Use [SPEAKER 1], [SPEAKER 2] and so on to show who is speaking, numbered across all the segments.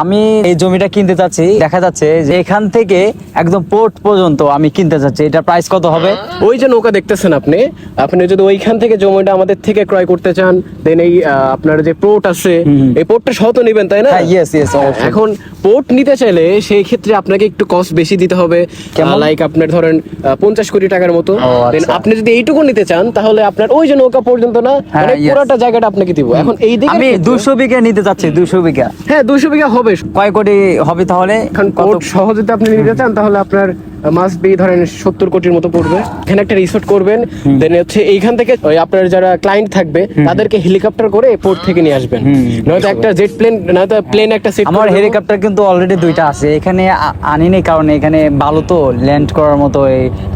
[SPEAKER 1] আমি এই জমিটা কিনতে চাচ্ছি দেখা যাচ্ছে যে এখান থেকে একদম পোর্ট পর্যন্ত আমি কিনতে চাচ্ছি। এটা প্রাইস কত হবে?
[SPEAKER 2] ওই যে নৌকা দেখতেছেন আপনি আপনি যদি ওইখান থেকে জমিটা আমাদের থেকে ক্রয় করতে চান দেন এই আপনার যে পোর্ট আছে এই পোর্টটা সহ তো নেবেন তাই না?
[SPEAKER 1] হ্যাঁ ইয়েস ইয়েস
[SPEAKER 2] এখন পোর্ট নিতে চাইলে সেই ক্ষেত্রে আপনাকে একটু কস্ট বেশি দিতে হবে লাইক আপনার ধরেন পঞ্চাশ কোটি টাকার মতো। দেন
[SPEAKER 1] আচ্ছা।
[SPEAKER 2] আপনি যদি এইটুকু নিতে চান তাহলে আপনার ওই যে নৌকা পর্যন্ত না
[SPEAKER 1] হ্যাঁ,
[SPEAKER 2] মানে পুরোটা জায়গাটা আপনাকে দিব। এখন এই দিকে
[SPEAKER 1] আমি দুশো বিঘা নিতে চাচ্ছি দুশো বিঘা।
[SPEAKER 2] হ্যাঁ দুশো বিঘা হবে
[SPEAKER 1] কয় কোটি হবে তাহলে?
[SPEAKER 2] এখন
[SPEAKER 1] সহজে
[SPEAKER 2] কোর্ট সহ যদি আপনি নিতে চান তাহলে আপনার মাস বি ধরেন সত্তর কোটির মতো পড়বে। এখানে একটা রিসোর্ট করবেন দেন হচ্ছে এইখান থেকে ওই আপনার যারা ক্লায়েন্ট থাকবে তাদেরকে হেলিকপ্টার করে পোর্ট থেকে নিয়ে আসবেন। নয়তো একটা জেট প্লেন নয়তো প্লেন একটা সেট
[SPEAKER 1] আমার হেলিকপ্টার কিন্তু অলরেডি দুইটা আছে। এখানে আনিনি কারণ এখানে বালু তো ল্যান্ড করার মতো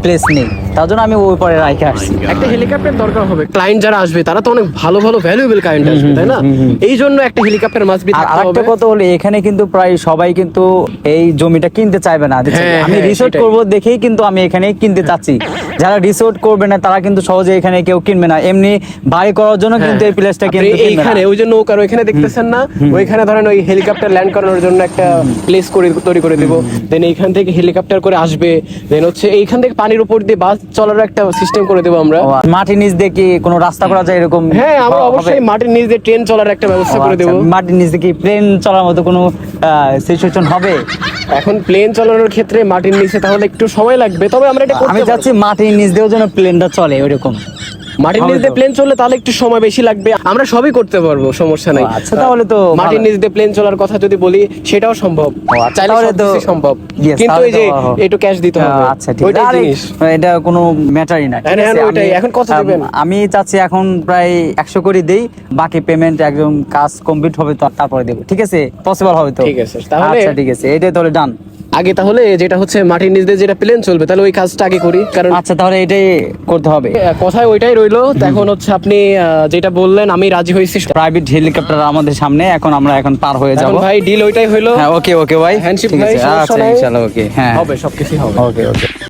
[SPEAKER 1] প্লেস নেই। তার জন্য আমি ওই পরে রাখে আসছি।
[SPEAKER 2] একটা হেলিকপ্টার দরকার হবে। ক্লায়েন্ট যারা আসবে তারা তো অনেক ভালো ভালো ভ্যালুয়েবল ক্লায়েন্ট আসবে তাই না? এই জন্য একটা হেলিকপ্টার মাস বি
[SPEAKER 1] আর
[SPEAKER 2] হবে।
[SPEAKER 1] কথা হলো এখানে কিন্তু প্রায় সবাই কিন্তু এই জমিটা কিনতে চাইবে না।
[SPEAKER 2] হ্যাঁ,
[SPEAKER 1] আমি
[SPEAKER 2] হ্যাঁ,
[SPEAKER 1] রিসোর্ট করব দেখেই কিন্তু আমি এখানে কিনতে চাচ্ছি। যারা রিসোর্ট করবে না তারা কিন্তু সহজে এখানে কেউ কিনবে না। এমনি বাড়ি করার জন্য কিন্তু এই প্লেসটা কিন্তু কিনবে না।
[SPEAKER 2] এইখানে ওই যে নৌকার ওইখানে দেখতেছেন না? ওইখানে ধরেন ওই হেলিকপ্টার ল্যান্ড করানোর জন্য একটা প্লেস করে তৈরি করে দিব। দেন এইখান থেকে হেলিকপ্টার করে আসবে। দেন হচ্ছে এইখান থেকে পানির উপর দিয়ে বাস চলার একটা সিস্টেম করে দেবো আমরা।
[SPEAKER 1] মাটির নিচ দিয়ে কি কোনো রাস্তা করা যায় এরকম?
[SPEAKER 2] হ্যাঁ আমরা অবশ্যই মাটির নিচ দিয়ে ট্রেন চলার একটা ব্যবস্থা করে দেবো।
[SPEAKER 1] আচ্ছা, মাটির নিচে কি প্লেন চলার মতো কোনো সিচুয়েশন হবে?
[SPEAKER 2] এখন প্লেন চালানোর ক্ষেত্রে মাটির নিচে তাহলে একটু সময় লাগবে। তবে আমরা এটা
[SPEAKER 1] আমি। চাচ্ছি মাটির নিচ দিয়েও যেন প্লেনটা চলে ওইরকম।
[SPEAKER 2] মাটির নিচ দিয়ে প্লেন চললে তাহলে একটু সময় বেশি লাগবে। আমরা সবই করতে পারব সমস্যা নাই।
[SPEAKER 1] আচ্ছা, তাহলে তো
[SPEAKER 2] মাটির নিচ দিয়ে প্লেন চলার কথা যদি বলি সেটাও সম্ভব।
[SPEAKER 1] আচ্ছা, তাহলে তো-
[SPEAKER 2] সম্ভব। কিন্তু এই যে একটু ক্যাশ দিতে হবে।
[SPEAKER 1] আচ্ছা ঠিক।
[SPEAKER 2] ওইটাই জিনিস।
[SPEAKER 1] এটা কোনো ম্যাটারই না
[SPEAKER 2] হ্যাঁ, হ্যাঁ? ওইটাই। এখন কত দিবেন?
[SPEAKER 1] আমি চাচ্ছি এখন প্রায় একশো করে দেই। বাকি পেমেন্ট একদম কাজ কমপ্লিট হবে তো তারপরে দেবো ঠিক আছে? পসিবল হবে তো।
[SPEAKER 2] ঠিক আছে, তাহলে-
[SPEAKER 1] আচ্ছা ঠিক আছে। এটাই তাহলে ডান
[SPEAKER 2] আগে তাহলে যেটা হচ্ছে মাটির নিচ দিয়ে যেটা প্লেন চলবে তাহলে ওই কাজটা আগে করি কারণ
[SPEAKER 1] আচ্ছা তাহলে এটাই করতে হবে।
[SPEAKER 2] কথায় ওইটাই রইল। এখন হচ্ছে আপনি যেটা বললেন আমি রাজি হয়েছি।
[SPEAKER 1] প্রাইভেট হেলিকপ্টার আমাদের সামনে এখন আমরা এখন পার হয়ে যাব।
[SPEAKER 2] ভাই ডিল ওইটাই হইল।
[SPEAKER 1] হ্যাঁ ওকে ওকে ভাই
[SPEAKER 2] হ্যান্ডশিপ ভাই
[SPEAKER 1] আচ্ছা ইনশাআল্লাহ ওকে হ্যাঁ।
[SPEAKER 2] হবে সবকিছু হবে।
[SPEAKER 1] ওকে ওকে